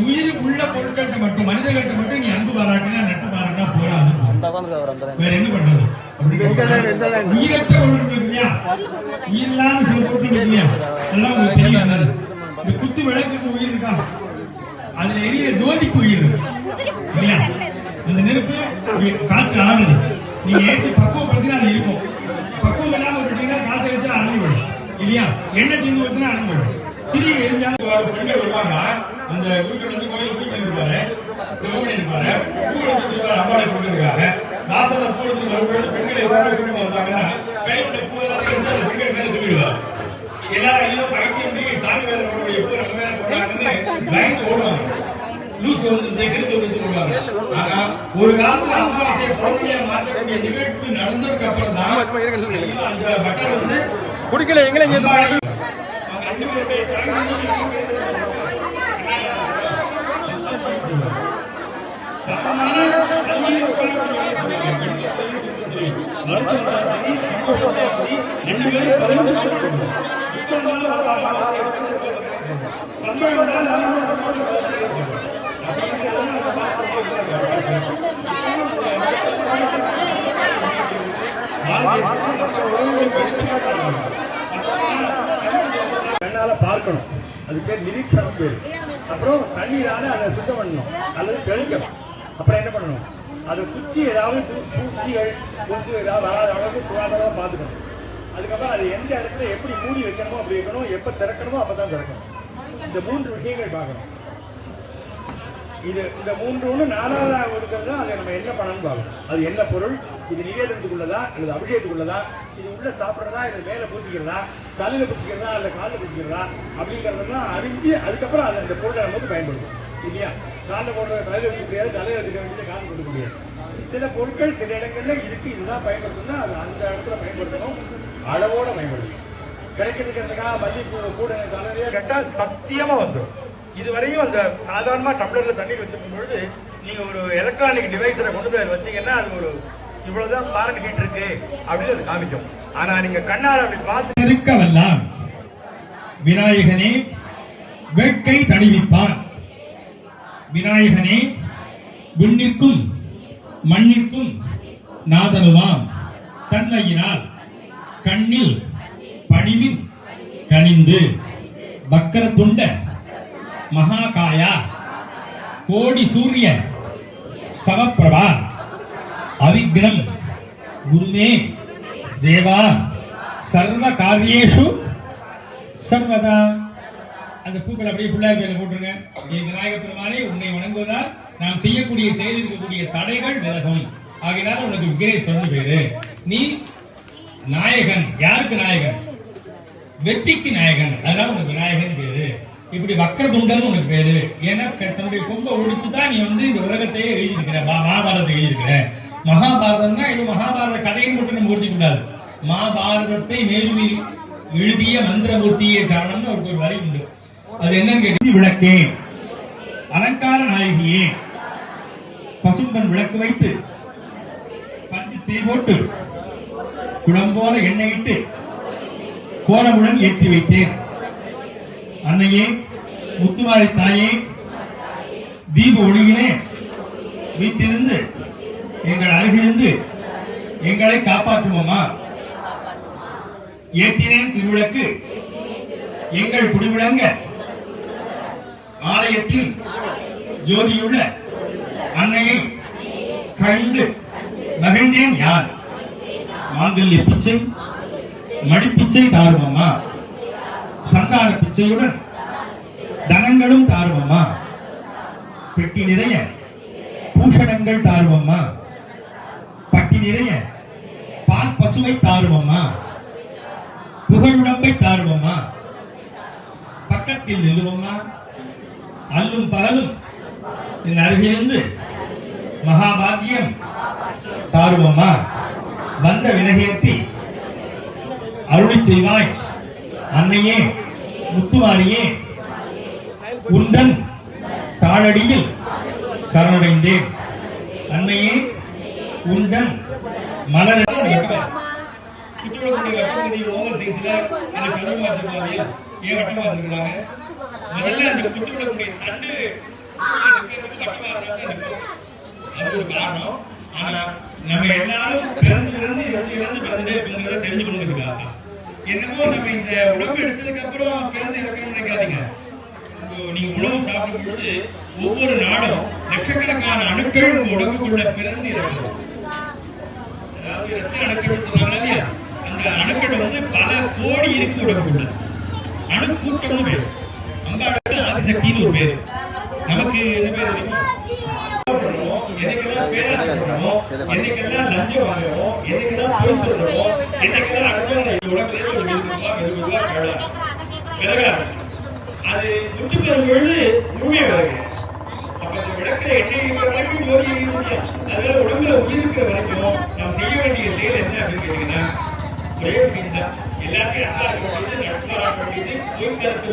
உயிர் உள்ள பொருட்கள்கிட்ட மட்டும் மனிதர்கள்ட்ட மட்டும் நீ அன்பு பாராட்டினா நட்பு பாராட்டா போறாது வேற என்ன பண்றது? அப்படி உயிரற்ற பொருட்கள் இருக்கு சில பொருட்கள் இல்லையா? அதெல்லாம் உங்களுக்கு தெரியும் இந்த குத்து விளக்குக்கு உயிர் இருக்கா? அதுல எரியிற ஜோதிக்கு உயிர் இல்லையா? அந்த நெருப்பு காற்று ஆடுது நீங்க ஏற்றி பக்குவப்படுத்தினா அது இருக்கும். பக்குவம் இல்லாம விட்டீங்கன்னா காசை வச்சா அணைஞ்சு இல்லையா? எண்ணெய் தீர்ந்து வச்சுனா அணைஞ்சு விடும் திரும்பி எரிஞ்சாலும் வருவாங்க. அந்த குருக்கள் வந்து கோயில் பூஜை பண்ணிருப்பாரு திருமணம் இருப்பாரு பூ எடுத்து வச்சிருப்பாரு அம்பாளை போட்டுருக்காங்க வாசல்ல பூ எடுத்து வரும்பொழுது பெண்கள் எல்லாரும் கூட்டம் வந்தாங்கன்னா கையில பூ எல்லாத்தையும் எடுத்து அந்த பெண்கள் மேல தூக்கிடுவாங்க. எல்லாரும் பைத்தியம் போய் சாமி மேல போடக்கூடிய பூ நம்ம மேல போட்டாங்கன்னு பயந்து ஓடுவாங்க. லூஸ் வந்து இந்த கிறுக்கு வந்து ஆனா ஒரு காலத்துல அமாவாசையை பௌர்ணமியா மாற்றக்கூடிய நிகழ்வு நடந்ததுக்கு அப்புறம் தான் அந்த பட்டர் வந்து குடிக்கல எங்களை அவங்க ரெண்டு பேருடைய ரெண்டு பேரும் பரிந்து சம்பளம் கண்ணால பார்க்கணும். அது பேர் நிரீட்சணம் பேர். அப்புறம் தண்ணீரால அதை சுத்தம் பண்ணணும். அல்லது தெளிக்கணும் அப்புறம் என்ன பண்ணணும்? அதை சுற்றி ஏதாவது பூச்சிகள் கொசு ஏதாவது வராத அளவுக்கு சுகாதாரமாக பார்த்துக்கணும். அதுக்கப்புறம் அது எந்த இடத்துல எப்படி மூடி வைக்கணுமோ அப்படி வைக்கணும். எப்போ திறக்கணுமோ அப்போ தான் திறக்கணும். இந்த மூன்று விஷயங்கள் பார்க்கணும். இது இந்த மூன்று ஒன்று நாலாவதாக இருக்கிறது அதை நம்ம என்ன பண்ணணும்னு பார்க்கணும். அது என்ன பொருள்? இது நிவேதனத்துக்குள்ளதா? அல்லது அபிஷேகத்துக்குள்ளதா? இது உள்ள சாப்பிட்றதா? இது மேலே பூசிக்கிறதா? தலையில் பூசிக்கிறதா? அல்ல காலில் பூசிக்கிறதா? அப்படிங்கிறதெல்லாம் அறிஞ்சு அதுக்கப்புறம் அதை அந்த பொருளை நமக்கு பயன்படுத்தும் இல்லையா? காலில் போடுற தலையில் வச்சுக்க முடியாது தலையில் வச்சுக்க வேண்டிய காலில் கொடுக்க முடியாது சில பொருட்கள் சில இடங்களில் இதுக்கு இதுதான் பயன்படுத்தணும்னா அது அந்த இடத்துல பயன்படுத்தணும். அளவோட பயன்படுத்தணும். கிடைக்கிறதுக்காக மல்லிப்பூ கூட தலையிலேயே கேட்டால் சத்தியமா வந்துடும். இதுவரையும் அந்த சாதாரணமாக டம்ளர்ல தண்ணீர் வச்சுருக்கும் பொழுது நீங்க ஒரு எலக்ட்ரானிக் டிவைஸில் கொண்டு போய் வச்சீங்கன்னா அது ஒரு இவ்வளவுதான் பாரண்ட் ஹீட் இருக்கு அப்படின்னு அது காமிக்கும். ஆனா நீங்க கண்ணால் அப்படி பார்த்து இருக்கவெல்லாம் விநாயகனே வேட்கை தணிவிப்பான் விநாயகனே விண்ணிற்கும் மண்ணிற்கும் நாதனுமாம். தன்மையினால் கண்ணில் பணிவில் கனிந்து பக்கர துண்ட மகாகாயா கோடி சூரிய சமப்பிரபா அவிக்னம் குருமே தேவா சர்வ காரியேஷு சர்வதா. அந்த பூக்கள் அப்படியே பிள்ளையார் பேர்ல போட்டுருங்க. என் விநாயக பெருமானே உன்னை வணங்குவதால் நாம் செய்யக்கூடிய செயல் இருக்கக்கூடிய தடைகள் விலகும். ஆகையினால உனக்கு விக்னேஸ்வரன் பேரு. நீ நாயகன். யாருக்கு நாயகன்? வெற்றிக்கு நாயகன். அதனால உனக்கு விநாயகன் பேரு. இப்படி வக்கரதுண்டன் உனக்கு பேரு. ஏன்னா தன்னுடைய கொம்பை ஒடிச்சு தான் நீ வந்து இந்த உலகத்தையே எழுதியிருக்கிற மகாபாரதத்தை எழுதியிருக்கிற. மகாபாரதம்னா இது மகாபாரத கதையை மட்டும் நம்ம ஊற்றிக்க கூடாது மகாபாரதத்தை மேருவில் எழுதிய மந்திரமூர்த்தியே சரணம்னு அவருக்கு ஒரு வரி உண்டு. அது என்னன்னு விளக்கே அலங்கார நாயகியே பசும்பன் விளக்கு வைத்து பஞ்சு தீ போட்டு குளம்போல எண்ணெயிட்டு கோலமுடன் ஏற்றி வைத்தேன். அன்னையே முத்துமாரி தாயே தீப ஒளியிலே வீட்டிலிருந்து எங்கள் அருகிலிருந்து எங்களை காப்பாற்றுவோமா? ஏற்றினேன் திருவிளக்கு எங்கள் குடிவிளங்க ஆலயத்தில் ஜோதியுள்ள அன்னையை கண்டு மகிழ்ந்தேன் யார்? மாங்கல்ய பிச்சை மடிப்பிச்சை தாருமம்மா. சந்தான பிச்சையுடன் தனங்களும் தாருமம்மா. பெட்டி நிறைய பூஷணங்கள் தாருமம்மா. பட்டி நிறைய பால் பசுவை தாருமம்மா. புகழுடம்பை தாருமம்மா. பக்கத்தில் நில்லுவம்மா. அல்லும் பகலும் என் அருகிலிருந்து மகாபாகியம் தாருவம்மா. வந்த விலகேற்றி அருளி செய்வாய். அன்னையே முத்துமாரியே உண்டன் தாளடியில் சரணடைந்தேன். அன்னையே உண்டன் மலர் சுற்றுலா வசதி ஓவர் சைஸ்ல அந்த சதுரமா வச்சிருக்காங்க ஏன் வட்டமா வச்சிருக்காங்க முதல்ல அந்த சுற்றுலாத்துறை தண்டு அது ஒரு காரணம் ஆனா நம்ம எல்லாரும் பிறந்து பிறந்து இறந்து இறந்து பிறந்துட்டே பிறந்ததை தெரிஞ்சுக்கணுங்கிறதுக்காக என்னமோ நம்ம இந்த உடம்பு எடுத்ததுக்கு அப்புறம் பிறந்து இறக்கணும்னு நினைக்காதீங்க நீங்க உணவு சாப்பிடும் பொழுது ஒவ்வொரு நாளும் லட்சக்கணக்கான அணுக்கள் உங்க உடம்புக்குள்ள பிறந்து இறக்கணும் அதாவது ரத்த அணுக்கள் சொல்றாங்க இல்லையா அந்த அணுக்கள் வந்து பல கோடி இருக்கு உடம்புக்குள்ள அணுக்கூட்டம்னு பேரு சக்தின்னு ஒரு பேரு நமக்கு என்ன பேர் தெரியுமா என்னைக்கெல்லாம் பேராசை பண்றோமோ, என்னைக்கெல்லாம் லஞ்சம் வாங்குறோமோ, என்னைக்கெல்லாம் பொய் சொல்றோமோ, என்னைக்கெல்லாம் அடுத்தவங்க உலகத்திலே ஒரு அது பெறும் பொழுது அப்ப இந்த எண்ணெய் வரைக்கும் ஜோதி அதனால உடம்புல உயிர் வரைக்கும் நாம் செய்ய வேண்டிய செயல் என்ன அப்படின்னு கேட்டீங்கன்னா, ஒரே எல்லாத்தையும் நல்லா இருக்க வேண்டியது, வேண்டியது, பொய் கருத்து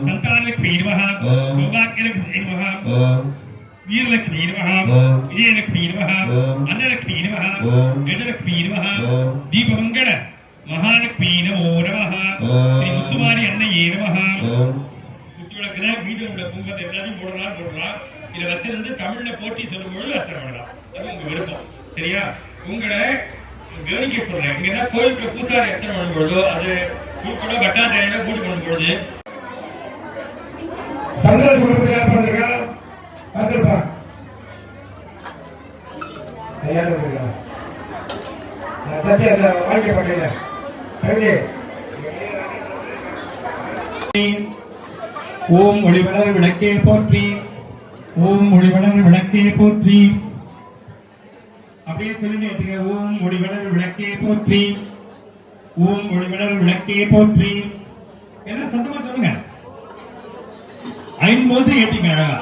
సంతానలక్ష్మి నమ సౌభాగ్యలక్ష్మి నమ వీరలక్ష్మి నమ విజయలక్ష్మి నమ అన్నలక్ష్మి నమ గజలక్ష్మి నమ దీపమంగళ மகாலட்சுமி நமோ நம ஸ்ரீ முத்துமாரி அன்னையே நம குத்து விளக்குல எல்லாத்தையும் போடலாம் போடலாம் இதை வச்சிருந்து தமிழ்ல போட்டி சொல்லும்பொழுது அச்சனை பண்ணலாம் சரியா உங்களை கவனிக்க சொல்றேன் இங்கன்னா கோயிலுக்கு பூசாரி அச்சனை பண்ணும் பொழுதோ அது பட்டாச்சாரியோ கூட்டு பண்ணும் சந்திர சுப்பிரமணியா பார்த்திருக்கா? பார்த்திருப்பா. ஐயா இருக்கா சத்திய அந்த வாழ்க்கை பக்கையில கவிதை ஓம் ஒளிவளர் விளக்கே போற்றி. ஓம் ஒளிவளர் விளக்கே போற்றி. அப்படியே சொல்லிட்டு ஓம் ஒளிவளர் விளக்கே போற்றி. ஓம் ஒளிவளர் விளக்கே போற்றி என்ன சத்தமா சொல்லுங்க ஐம்பது ஏத்திங்க அழகா.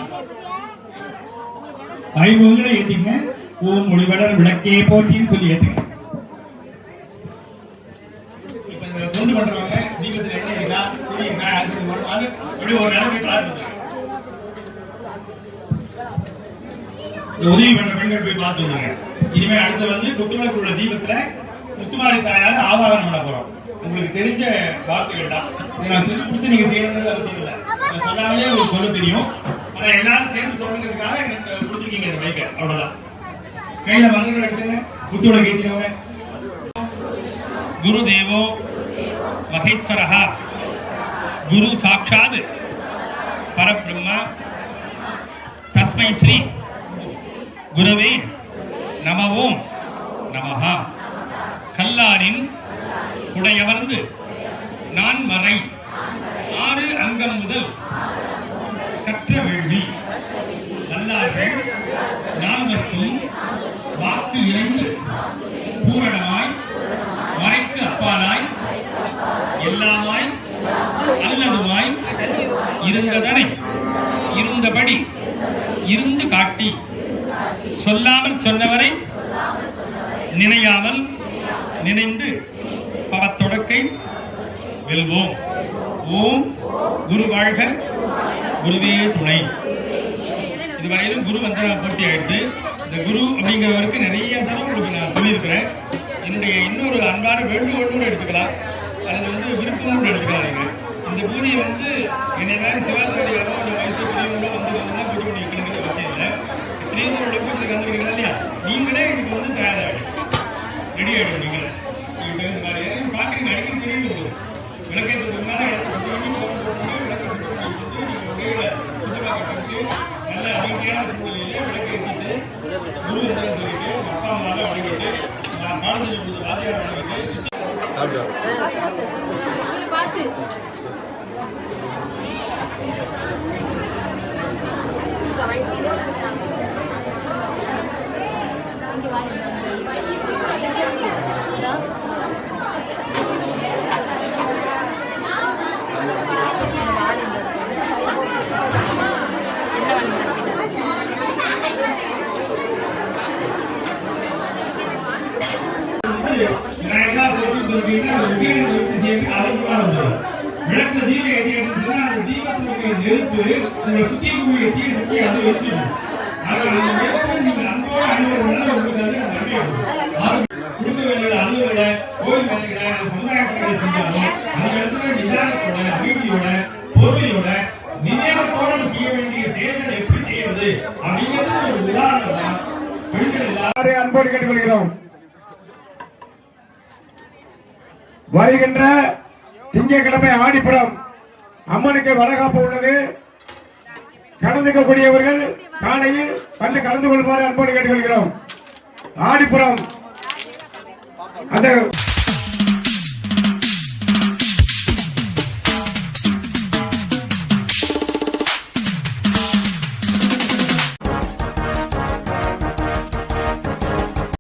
ஐம்பதுல ஏத்திங்க. ஓம் ஒளிவளர் விளக்கே போட்டின்னு சொல்லி ஏத்துங்க. இப்ப இந்த பண்றவங்க தீபத்துல என்ன? இருக்கா திரி அது அப்படி ஒரு நிலைமை பார்த்து உதவி பண்ற பெண்கள் போய் பார்த்து வந்துருங்க இனிமே அடுத்து வந்து குத்துவிளக்கு உள்ள தீபத்துல முத்துமாரி தாயார் ஆவாகனம் பண்ண போறோம். உங்களுக்கு தெரிஞ்ச வார்த்தைகள் தான். இதை நான் சொல்லி கொடுத்து நீங்க செய்யணும்னு அவசியம் சொல்லாமலே உங்களுக்கு சொல்ல தெரியும். ஆனா எல்லாரும் சேர்ந்து சொல்லுங்கிறதுக்காக எனக்கு கொடுத்துருக்கீங்க இந்த பைக்கை அவ்வளவுதான். கையில மரங்கள் எடுத்துங்க குத்துவிட கேட்கிறவங்க குரு குருதேவோ மகேஸ்வரஹா. குரு சாட்சாத் பரபிரம்மா. தஸ்மை ஸ்ரீ குருவே நம ஓம் நமஹ. கல்லாரின் உடையவர்ந்து நான் மறை ஆறு அங்கம் முதல் வாக்கு இறைந்து பூரணமாய் மறைக்கு அப்பாலாய் எல்லாமாய் அல்லதுமாய் இருந்ததனை. இருந்தபடி இருந்து காட்டி. சொல்லாமல் சொன்னவரை நினையாமல் நினைந்து பவத்தொடக்கை வெல்வோம். ஓம் குரு வாழ்க குருவே துணை. இதுவரையிலும் குரு வந்தனா பூர்த்தி ஆயிடுச்சு இந்த குரு அப்படிங்கிறவருக்கு நிறைய தரம் உங்களுக்கு நான் சொல்லியிருக்கிறேன். என்னுடைய இன்னொரு அன்பான வேண்டுகோள் கூட எடுத்துக்கலாம். அல்லது வந்து விருப்பம் கூட எடுத்துக்கலாம் நீங்கள் இந்த பூஜையை வந்து என்னை மாதிரி சிவாச்சாரியாரோ இல்லை வயசு பெரியவங்களோ வந்து வந்து பூஜை பண்ணி வைக்கணுங்கிற அவசியம் இல்லை. திரேந்திரோட இதுக்கு வந்துருக்கீங்களா இல்லையா நீங்களே இதுக்கு வந்து தயாராகிடும் ரெடி ஆகிடும் நீங்களே இது இந்த மாதிரி ஏன்னா பார்க்குறீங்க அடிக்கடி தெரியுது உங்களுக்கு விளக்கேற்றதுக்கு மேலே எடுத்து பண்ணி ஃபோன் போட்டு விளக்கை சுத்தம் பண்ணிட்டு நீங்கள் உடைய சுத்தமாக கட்டிட்டு நல்ல அமைதியான சூழ்நிலையிலே விளக்கேற்றிட்டு குரு சொல்லிட்டு வணங்கிட்டு நான் பாடத்தில் கொடுத்த வாத்தியார் வணங்கிட்டு சுத்த சாப்பிட்டு பார்த்து ஆ செய்யக்கூடிய தீய சக்தி அது வச்சிருக்கும் ஆனா அந்த நேரத்துல நீங்க அன்போட அணுகிறதுனால குடும்ப வேலைகளை கோயில் வேலைகளை சமுதாய பணிகளை செஞ்சாலும் அந்த இடத்துல நிதானத்தோட அமைதியோட பொறுமையோட செய்ய வேண்டிய செயல்களை எப்படி செய்யறது அப்படிங்கிறது ஒரு உதாரணம் தான் பெண்கள் எல்லாரும் அன்போடு கேட்டுக்கொள்கிறோம். வருகின்ற திங்கட்கிழமை ஆடிப்புறம் அம்மனுக்கு வளகாப்பு உள்ளது. கலந்துக்கக்கூடியவர்கள் காலையில் வந்து கலந்து கொள்ளுமாறு அன்போடு கேட்டுக்கொள்கிறோம். ஆடிப்புறம். அந்த